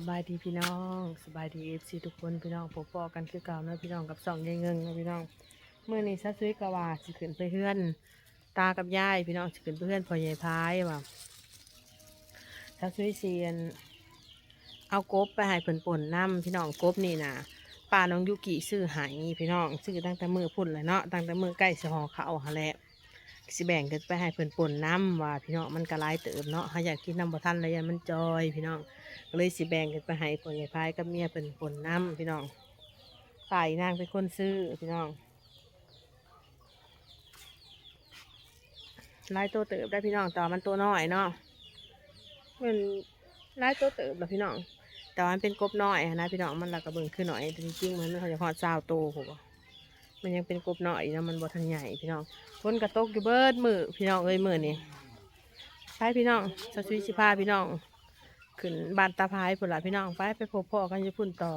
สบายดีพี่น้องสบายดีเอฟซีทุกคนพี่น้องพบปอกันคือเก่าเนาะพี่น้องกับสองยายเงิงเนาะพี่น้องเมื่อนี้ซัดซุยกะว่าสิขึ้นไปเฮือน ตากับยายพี่น้องสิขึ้นไปเฮือนพอใหญ่พายว่าซัดซุยเซียน เอากบไปให้เพิ่นป่นน้ำพี่น้องกบนี่นะป้าน้องยุกิซื้อหายพี่น้องซื้อตั้งแต่มือพุ่นเลยเนาะตั้งแต่มือใกล้สหอเขาหาแหละ สิแบ่งกันไปให้เพิ่นปนน้ำว่าพี่น้องมันกระไรเติบเนาะถ้าอยากกินน้ำบ่ทันเลยมันจอยพี่น้องก็เลยสิแบ่งกันไปให้พ่อใหญ่พายกับเมียเป็นผลน้ำพี่น้องฝ่ายนางเป็นคนซื้อพี่น้องลายตัวเติบได้พี่น้องต่ว่ามันตัวน้อยเนาะมันลายตัวเติบแล้วพี่น้องแต่ว่ามันเป็นกบน้อยนะพี่น้องมันละกระเบิงขึ้นหน่อยจริงๆมันเขาจะพอดซาวโตผมว่า มันยังเป็นกบหน้อยนะมันบ่ทันใหญ่พี่น้องคนกระตกอยู่เบิดมือพี่น้องเอ้ยมือนี่ไปพี่น้องสะชุยสิพาพี่น้อง ขึ้นบานตาพายพุ่นละพี่น้องไปไปพบพ่อกันอยู่พุ่นต่อ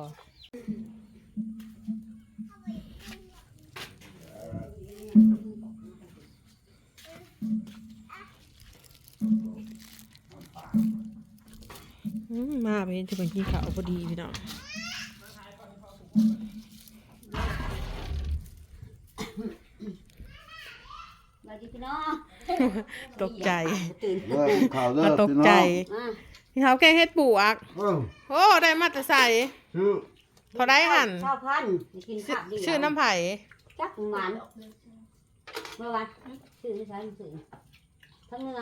มาไปเห็นจะเป็นที่เขาวพอดีพี่น้อง สวัสดีพี่น้องตกใจ ตื่นเลิกข่าวเลิมากตกใจอะพี่เขาแกงเฮ็ดปูอัก เออโอ้ได้มาแต่ใส่ชื่อเท่าได้หันชาวพันธุ์ไปกินชื่อข้าวดีชื่อน้ำไผ่จักหวานเมื่อวานชื่อที่ใช้ชื่อทั้งเนื้อ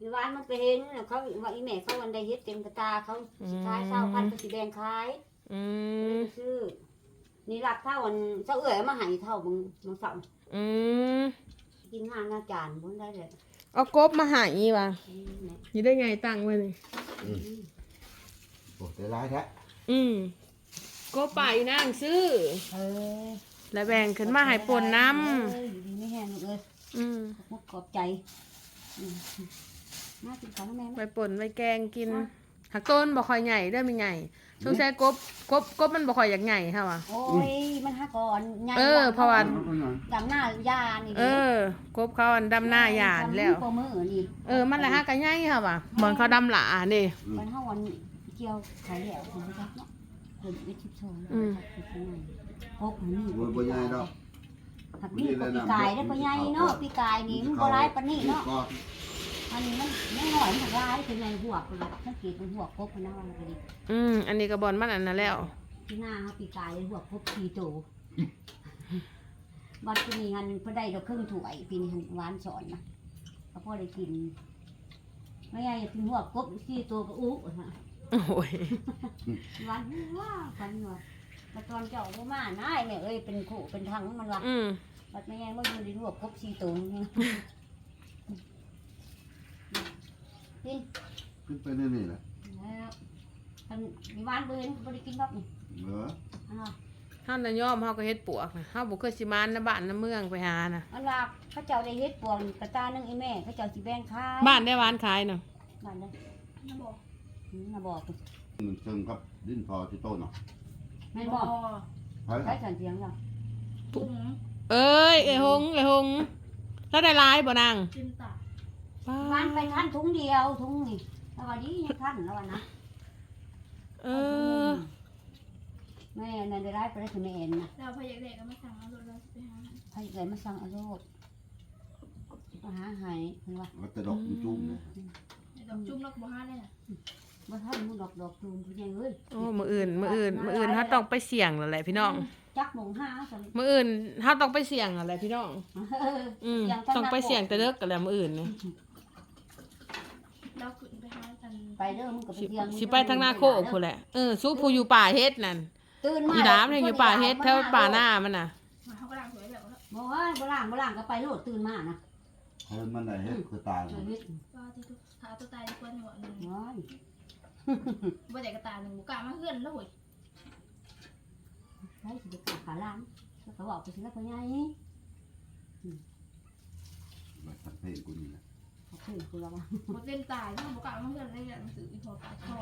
มีวานมันไปเห็นน่ะเขาว่าอีแม่เขาวันใดเฮ็ดเต็มกระตาเขาสุดท้ายชาวพันธุ์เขาสีแดงคล้าย อืมชื่อนี่รับเท่าวันเจ้าเอ๋ยมาใหายเท่ามึงมึงสั่งอืม กินห้างหน้าจานบนได้เลยเอากบมาใหายว่ะอืมแม่นี่ได้ไงตั้งไว้นี่โอ้ใจร้ายแท้อืมก็ไปนั่งซื้อ เออแล้วแบ่งขึ้นมาให้ปนน้เอออยู่ดีไม่แห้งลูกเอ้ยำอืมขอบขอบใจอืมน่ากินข้าวนะแม่ไหมไปป่นไปแกงกิน หักต้นบ่ค่อยใหญ่เด้อมีใหญ่สงสัยกบกบกบมันบ่ค่อยอยากใหญ่ค่ะว่ะโอ้ยมันหาก่อนใหญ่เออเพราะว่า ดำหน้ายานี่เออกบเขาอันดำหน้าหยาดแล้วปมือนี่เออมันละฮะกันใหญ่ค่ะว่ะเหมือนเขาดำหลานี่มันเฮาวันเกี่ยวไข่แล้วคุณผู้ชมเนาะเพิ่นวิชิตโชว์อืมพกมันนี่บ่บ่ใหญ่ดอกหักนี่ก็ปีกายได้ปะใหญ่เนาะปีกายนี่มันบ่ร้ายปานนี้เนาะก็ อันนี้มันมันหน่อยมันร้ายคือไงหัวกเลยสังเกตเป็นหัวกบมันน่าว่าไปดิอืมอันนี้กระบอนมันอันนั้นแล้วที่หน้าเฮาปีกายหัวกบ4โตบัดปีนี้หันเพิ่นได้ดอกครึ่งถ้วยปีนี้หันหวานสอนนะก็พอได้กินไม่ใหญ่กินหัวกบ4ตัวก็อู้ฮะโอ้ยวันว่าฟันว่ามาตอนเจ้าบ่มาน้ายแม่เอ้ยเป็นขู่เป็นทางมันว่าอืมบัดแม่ยังบ่อยู่ในรวบครบ4ตัวนี่ กินขึ้นไปนี่นี่แหละแล้วคันมีบ้านบ่เห็นบ่ได้กินแบบนี้เหรออันว่าเฮาน่ะยอมเฮาก็เฮ็ดปวกน่ะเฮาบ่เคยสิมานนะบ้านนะเมืองไปหาน่ะ อันว่าเขาเจ้าได้เฮ็ดปวงกระตานึงอีแม่เขาเจ้าสิแบ่งขายบ้านได้หวานขายเนาะบ้านเด้อน่าบอกน่าบอกมันเชิงครับดินพอที่ต้นเนาะแม่นบอกไปใช้สันเสียงจังเอ้ยไอ้หงไอ้หงแล้วได้หลายบ่นางกินตา ป้าบ้านไปทันถุงเดียวถุงนี่แล้วว่าดียังทันแล้วว่านะเออแม่นั่นได้ร้ายไปได้คือแม่เอ็นนะเราพยายามก็มาสั่งเอารถเราไปหาใครเกิดมาสั่งเอาโรดมาหาใหายเพิ่นว่าก็จะดอกจุ่มๆเลยไอ้ดอกจุ่มแล้วก็บ่ห้าได้น่ะบ่ทันมูดอกดอกตูมผู้ใหญ่เอ้ยโอ้มื้ออื่นมื้ออื่นมื้ออื่นเฮาต้องไปเสี่ยงแล้วแหละพี่น้องจักหมงห้าซั่นมื้ออื่นเฮาต้องไปเสี่ยงแล้วแหละพี่น้องเอออืมเสี่ยงต้องไปเสี่ยงแต่เลิกกันแล้วมื้ออื่นนี่เราขึ้นไปหากัน ไปเด้อมึงก็ไปสิเสี่ยงสิไปทางหน้าโคกพุ่นแหละเออสู้ผู้อยู่ป่าเฮ็ดนั่นตื่นมาอีดามเนี่ยอยู่ป่าเฮ็ดแถวป่าหน้ามันน่ะมาเขาก็ล้างสวยแบบว่าบ่ว่าบ่ล่างบ่ล่างก็ไปโลดตื่นมานะเฮ้ยมันได้เฮ็ดคือตายชีวิตว่าที่ทุกขาตัวตายดีกว่าหนึ่งวันหนึ่งน้อยบ่แต่กระตาหนึ่งบุกล้ามาเฮือนแล้วห่วยใช้สิไปขาล้างแล้วก็บอกไปสิแล้วพ่อใหญ่แบบสักเพลงกูนี่แหละ เขาขึ้นกูแล้วว่าบ่เต้นตายถ้าบุกล้ามาเฮือนได้หนังสืออีพอปากคอ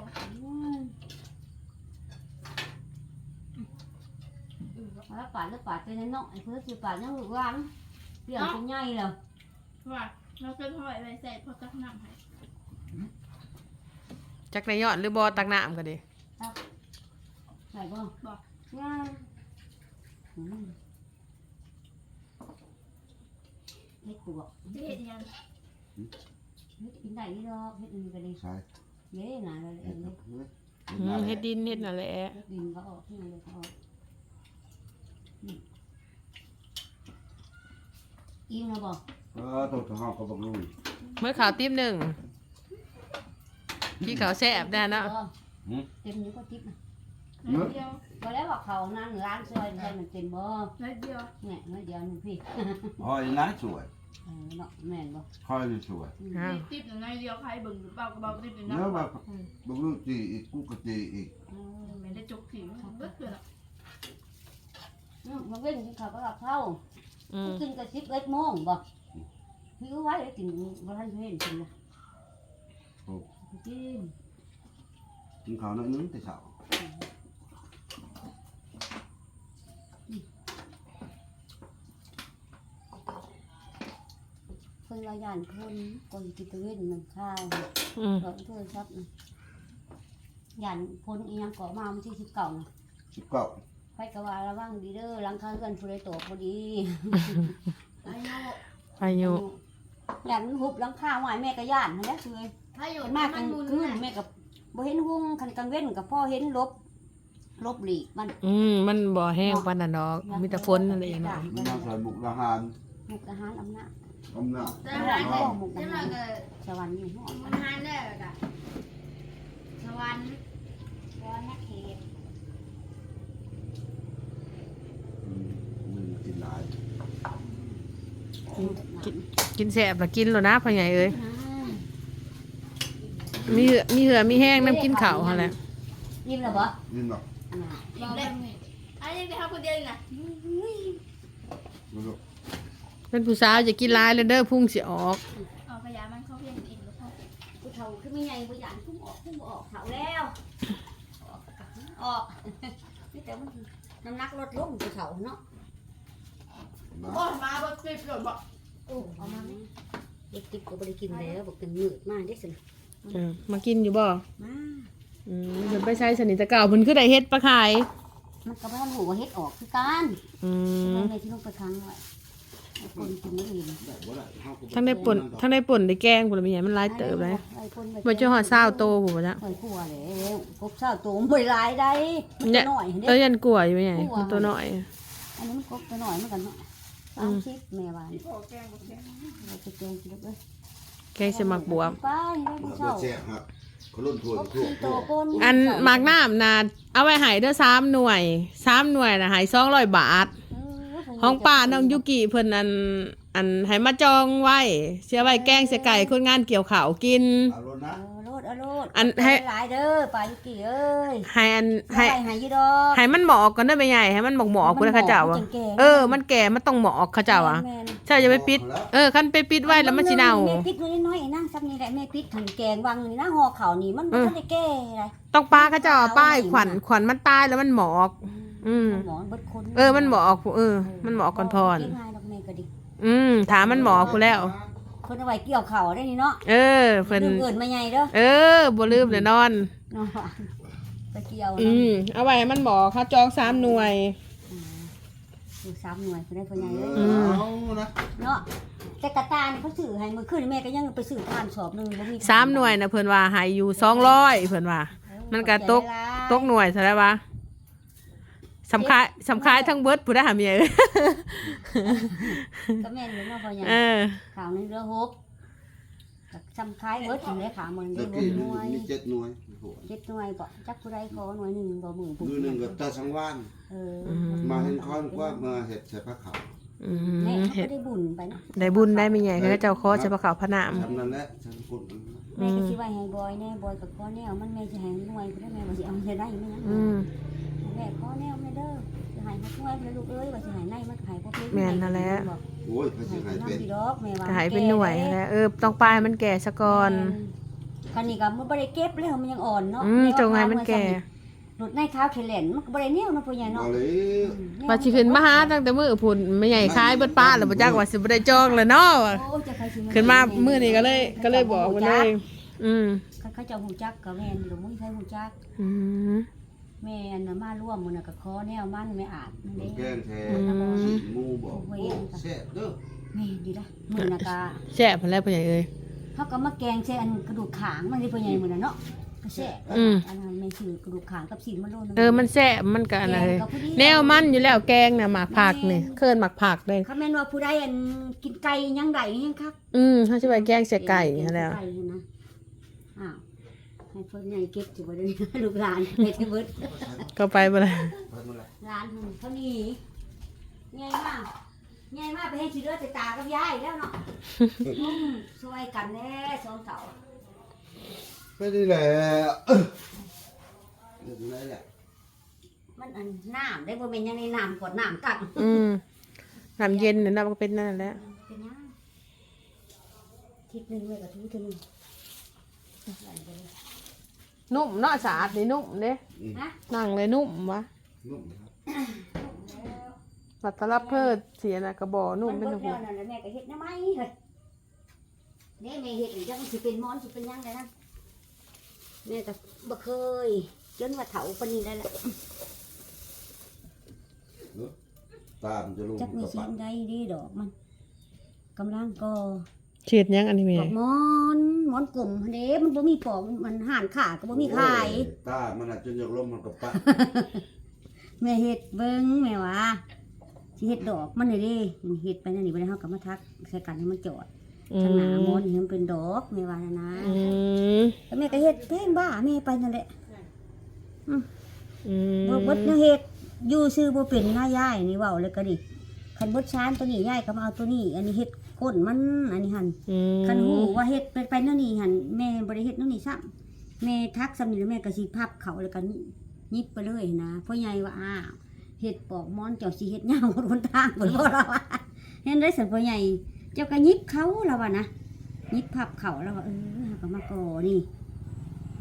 แล้วป่าแล้วป่าเป็นน้อยเพื่อนสิป่ายังลูกหลานเปลี้ยงพ่อใหญ่แล้วว่าเราเป็นพ่อไอ้ใส่พอจักน้ำให้จักได้ยอดหรือบ่ตักน้ำก็ดีใส่บ่บ่ง่ายเฮ็ดกูบอกจะเห็นยัง กินได้นี่ดอกเฮ็ดอันนี้ก็ดีใช่เย้หนาเลยเอเฮ็ดงคเฮ็รับดเฮ้ยอืมเฮ็ดดินเฮ็ดนั่นแหละเฮ็ดดินเขาออกที่ไหนเลยเขาออกอืมอิ่มแล้วบ่เออตัวทองก็บอกลุงเมื่อข่าวติ๊บหนึ่งพี่เขาวแซ่บแน่เนาะบ่หืมเต็มนี้ก็ติ๊บนะน้อยเดียวบ่แล้วว่าเขานั่นร้านซอยได้มันเต็มบ่น้อยเดียวเนี่ยน้อยเดียวนึงพี่คอยน้าสวย เออเนาะแม่นบ่คอยนี่สวยอืมอ้าวติ๊บหนึ่งน้อยเดียวใครเบิ่งหรือเปล่าก็เบาติ๊บหนึ่งนะเนื้อแบบบอกลุงจีอีกกูก็จีอีกเออไม่ได้จกผิวเบิดเลยล่ะอืมมันเว้นกินข้าวกับข้าวอืมกินกับสิบเอ็ดโมงบ่หิวไว้เลยกินบ่ทันเห็นกินนะกินกินข้าวน้อยนึงแต่เช้าเพิ่นว่าย่านคนก่อนกินตะเวนมันข้าวอืมก็โทรศัพท์น่ะย่านพ้นอีหยังเกาะมาวันที่สิบเก้าน่ะ สิบเก้าไปก็ว่าระวังดีเด้อหลังคาเรือนผู้ใดตกบ่ดีอายุอายุย่านมันหุบหลังคาไว้แม่ก็ย่านนั่นแหละคือถ้าอยู่มันมากกลางมุนคืนแม่ก็บ่เห็นหุงคันกลางเว้นก็พ่อเห็นลบลบหลีกมัน อืมมันบ่แห้งปานนั้นดอกมีแต่ฝนนั่นแหละอย่างนั้นมีน้ำใส่บุกละหานมุกอาหารอำนาจ อำนาจจะหายได้จะหน่อยก็สวรรค์นี่ฮอดมันหายได้กะสวรรค์แล้วนักเขตอืมมึงกินหลายกินแซ่บละกินแล้วนะพ่อใหญ่เอ้ยมีเหือมีเหือมีแห้งน้ำกินข้าวหั่นแหละยิ้มแล้วบ่ยินหรอกน่ะอีกเล่มนี่อันนี้ไปหาคนเดียวนะมาดู เป็นผู้สาวจะกินหลายแล้วเด้อพุ่งสิออกเอาขยะมันเข้าเพียงอีกแล้วพอผู้เฒ่าคือไม่ใหญ่บ่หยานพุ่งออกพุ่งบ่ออกเฒ่าแล้วออกออกนี่แต่มันน้ำหนักลดลงผู้เฒ่าเนาะนะโอ้ยมาบ่ติดเลยบ่โอ้เอามาแม่เด็กติ๊บก็บ่ได้กินแล้วบอกเป็นมืดมากเด้สินะอืมมากินอยู่บ่มาอืมเพิ่นไปใช้สนิทแต่เก่าเพิ่นคือได้เฮ็ดปลาขายมันก็บ่ทันหูว่าเฮ็ดออกคือกันอืมแม่ที่ลงไปค้างไว้ไอ้ คนกินไม่ดีได้บ่ได้เฮาก็ทั้งได้ป่นทั้งได้ป่นได้แกงพุ่นละมีหยังมันหลายเติบเลยไอ้คนบ่เจ้าฮอด20โตพุ่นบ่จ๊ะไอ้ขัวแล้วกบเศร้าตัวมันบ่หลายได้มันตัวน้อยเอ้เด้ยยันกลัวอยู่ไงมันตัวน้อย อันนี้มันกบตัวน้อยเหมือนกันเนาะสามสิบแม่ว่านี่โอ้แกงบ่แกงเราจะแกงกินแล้วเอ้ยแกงสมักบวมไปได้ผู้บ่เศร้าแซ่บครับเขาลุ่นถ้วยกบทั่วสี่ตัวปนอันหมากน้ำนะเอาไว้ใหายเด้อสามหน่วยสามหน่วยนะใหายสองร้อยบาทเออ ของป้าน้องยุกิเพิ่นอันอันให้มาจองไว้เชื่อไว้แกงเสียไก่คนงานเกี่ยวข้าวกิน เอารถนะ เออโลดเอาโลดอันให้ หลายเด้อปลายุกิเอ้ยให้อันให้ให้ให้ยี่ดอกให้มันหมอกก่อนได้ไหมใหญ่ให้มันหมอกหมอกๆกูนะเข้าเจ้าอะมันแก่ๆเออ มันแก่มันต้องหมอกเข้าเจ้าอะแม่นใช่จะไปปิด เออคันไปปิดไว้แล้วมันสิเน่า แม่ปิดน้อยน้อยๆนะซับนี่แหละแม่ปิดขันแกงวางนี่นะห่อข้าวนี่มันเออมันได้แก่อะไรต้องป้าเข้าเจ้าเอาป้ายขวัญขวัญมันตายแล้วมันหมอก อืม หมอนเบิดคนเออ มันหมอกเออ มันหมอกก่อนพรเก็บง่ายดอกแม่ก็ดีอืม ถามมันหมอกกูแล้วคนเอาไว้เกี่ยวข้าวได้นี่เนาะเออเพิ่นลืมเอิ้นมาใหญ่เด้อเออบ่ลืมแน่นอน เนาะไปเกี่ยวอืเนาะม เอาไว้ให้มันหมอกเขาจองสามหน่วยดูสามหน่วยเพิ่นได้พ่อใหญ่เอเด้ออเอานะเนาะแต่กระตานี่เขาซื้อให้มื้อคืนแม่ก็ยังไปซื้อทานสอบหนึงบ่มีสามหน่วยนะเพิ่นว่าให้อยู่สองร้อยเพิ่นว่าเออมันก็ตกขอบใจหลายตกหน่วยซะแล้ววะ สำคายสำคายทั้งเบิดผู้ได้หาเมียเอ้ยก็แม่นอยู่เนาะพ่อใหญ่เออข่าวหนึงเรือหกกับซ้ำคล้ายเบิดถึงได้ข่าวมันตะได้หกี้กหน่วยมีเจ็ดหน่วยโอ้โหเจ็ดหน่วยบ่จักผู้ใดขอหน่วยหนึงบ่มือผู้มือหนึงก็ตาสังวานเออมาเห็นค้อนกว่ามาเฮ็ดใส่ผ้าขาวอืแม่มเขาเฮ็ดก็ได้บุญไปเนาะได้บุญได้ไม่ใหญ่เขาเจ้าขอใช้ประขาวพระนาม ทำนั่นแหละฉันกดแม่ก็สิไว้ให้บอยแน่บอยกับขอแนวมันแม่สิให้หน่วยเพิ่นแม่ว่าสิเอาให้ได้ไหมนะอืม แม่ขอแนวแม่เด้อสิให้มาหน่วยเพิ่นลูกเอ้ยว่าสิให้ในมันให้บ่เพิ่นแม่นนั่นแหละโอ้ยเขาสิให้หายน้ำเป็นพี่ดอกแม่ว่าก็หายเป็นหน่วยแล้วเออต้องปลายมันแก่ซะก่อนคันนี้ก็มันบ่ได้เก็บเลยมันยังอ่อนเนาะอืมจงไงมันแก่รถในขาวเขลนมันก็บ่ได้แนวเนาะพ่อใหญ่เอาเนาะเลยว่าสิขึ้นมาหาตั้งแต่มื้อพุ่นไม่ใหญ่คายเบิดป้าแล้วบ่จักว่าสิบ่ได้จองแล้วเนาะโอ้จะใครสิขึ้นมามื้อนี้ก็เลยก็เลยบอกมันเลย อืมคันเขาเจะหูจักก็แม่นหรือมึงใช้หูจักอืม แม่น่ะมาร่วมมื้อน่ะก็ขอแนวมันไม่อาจนั่นมัเด้นแกงแท้อืมสีหมูบอกโอ้แซ่บเด้อแม่ดีละมื้อน่ะก็แซ่บเพิ่นแล้วพ่อใหญ่เอ้ยเขาก็มาแกงใส่อันกระดูกขางมันสิพ่อใหญ่มื้อน่ะเนาะก็แซ่บอืม อันนั้นแม่ชื่อกระดูกขางกับสินมันโลนึง เออมันแซ่บมันก็อะไร แกงก็พอดี แนวมันอยู่แล้วแกงน่ะหมากผักนี่เคินหมากผักเลย เขาแม่นว่าผู้ใดอันกินไก่ยังไดยังคัก อืมเขาสิไปแกงใส่ไก่นั่นแหล้ว ไก่นะอ้าว ให้พ่อใหญ่เก็บสิบ่ได้ลูกหลานเฮ็ดให้เบิดก็ไปบ่ได้ไปเมื่อไหร่ร้านเขาเขานี่ใหญ่มากใหญ่มากไปให้ชีเลือดตากับยายแล้วเนาะอืมช่วยกันแน่สองเสาไปนี่แหละเดี๋ยวนี้แหละมันอันน้ำได้บ่เป็นหยังในน้ำกดน้ำกัดอืมน้ำเย็นเนี่ยน้ำก็เป็นนั่นแหละเป็นยังทิศหนึ่งเลยกับทุกทีหนึงนุ่ มเนาะสะอาดนี่นุ่มเด้ฮะ นั่งเลยนุ่มวะนุ่มครับปัตตลับเพิดเสียน่ะกระบอกนุ่มเป็นมัหูเบิดแล้วนั่นแหละแม่ก็เฮ็ดน้ำไม้เฮ้ยเด้แม่เฮ็ดอีกจังสิเป็นหมอนสิเป็นหยังได้นะแม่ก็บ่เคยจนว่าเฒ่าปานนี้ได้ละตามจะลงจักมีกระสิปัดนใดดีดอกมันกำลังก่อเฉียดยังอันนี้แม่ปอกหมอน หมอนกลมหั้นเด้มันบ่มีปอกมันห่านขาก็บ่มีขายโอ้ตา มันอาจจะยกลมมันกระปัดแม่เฮ็ดเบิ่งแม่ว่าสิเฮ็ดดอกมันนี่เด้เฮ็ดไปนั่นนี่บ่ได้เฮาก็มาทักใส่กันให้มันจอดอืทางหน้าหมอมนนี่มันเป็นดอกแม่ว่านะนะอืมแล้วแม่ก็เฮ็ดเพลงบ้าแม่ไปนั่นแหละอืมบ่เบิดแนวเฮ็ดอยู่ซื่อบ่เป็นหน้ายายนี่เว้าเลยก็ดิ คันเบิดชานตัวนี้ยายก็มาเอาตัวนี้ อันนี้เฮ็ดก้นมันอันนี้หั่นอืมคันหูว่าเฮ็ดไปไปนั่นนี่หันแม่บ่ได้เฮ็ดนั่นนี่ซ้ำแม่ทักซ้ำนี่แล้วแม่ก็สิพับเขาแล้วก็ยิบไปเลยนะพ่อใหญ่ว่าอ้าวเฮ็ดปอกหมอนเจ้าสิเฮ็ดยาวคนทางเพิ่นบ่ล่ะว่าเห็นได้สันพ่อใหญ่เจ้าก็ยิบเขาแล้วว่านะยิบพับเขาแล้วว่าเออเฮาก็มาก่อนี่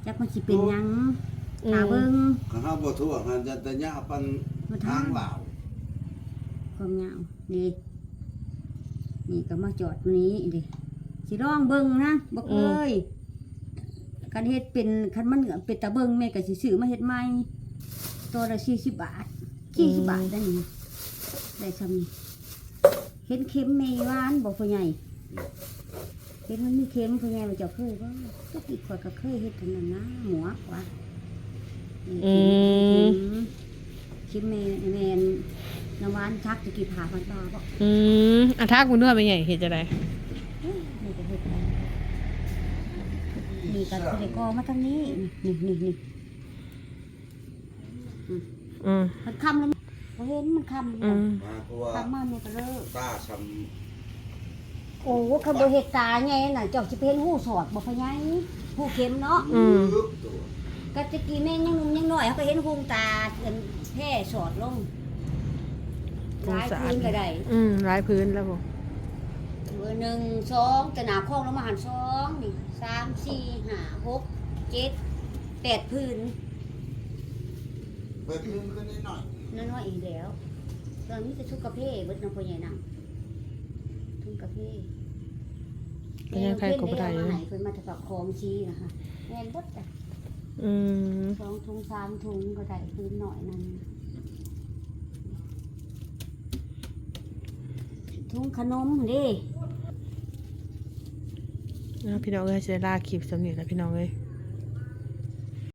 จักมันสิเป็นหยังอืตามเบิ่งข้างห้าบ่ทั่วงานจะแต่ยาปันมาทาทางงเปล่า ความยาวนี่นี่ก็มาจอดนี้ดิสิลองเบิ่งนะบ่เคยคันเฮ็ดเป็นคันมันเหนือเป็นตะเบิงแม่ก็สิซื้อมาเฮ็ดใหม่ตัวละ40บาท40บาทได้นี่ได้ซำนี้เห็นเข็มแม่หวานบ่พ่อใหญ่เห็นมันมีเข็มพ่อใหญ่ว่าเจ้าเคยบ่ก็อีกข่อยก็เคยเฮ็ดเท่านั้นนะหมวกว่าอืมเข็มแม่แม่ นน้ำหวานทักตะกี้ผ่าพันบาทบ่อืมอาทักมันด้วยเป็นไงเห็ดจะไดนี่ก็เฮ็ดไปนี่ก็สิได้กอมาทางนี้นี่นี่นี่อืมมันคำแล้วบ่เห็นมันคำอืมมาเพราะว่าคำมาแม่ก็เลิกตาช้โอ้คันบ่เฮ็ดตาไงน่ะเจ้าสิไปเห็นหูสอดบ่พะไงหูเข็มเนาะำอืมตัวก็ตะกี้แม่ยังหนุ่มยังน้อยเขาก็เห็นหูตาเอิ้นแพร่สอดลง หลายพื้นก็ได้ อืมร้ายพื้นแล้วผมเบอร์หนึ่งสองแต่หนาคล้องลงมาหันสองนี่สามสี่ห้าหกเจ็ดแปดพื้นไปขึ้นก็นิดหน่อยน้อยๆอีกแล้วตอนนี้จะทุกกระเพาะเบิดน้ำพ่อใหญ่นำทุกกระเพาะก็ยังใครก็บ่ได้เพิ่นเลมายให้เพิ่นมาจะฝากของชีนะคะแม่นเบดจ้ะอืมสองถุงสามถุงก็ได้พื้นหน่อยนั่น ถุงขนมดิเอาพี่น้องเอ้ยเสียลาคลิปสำเนียงแล้วพี่น้องเอ้ย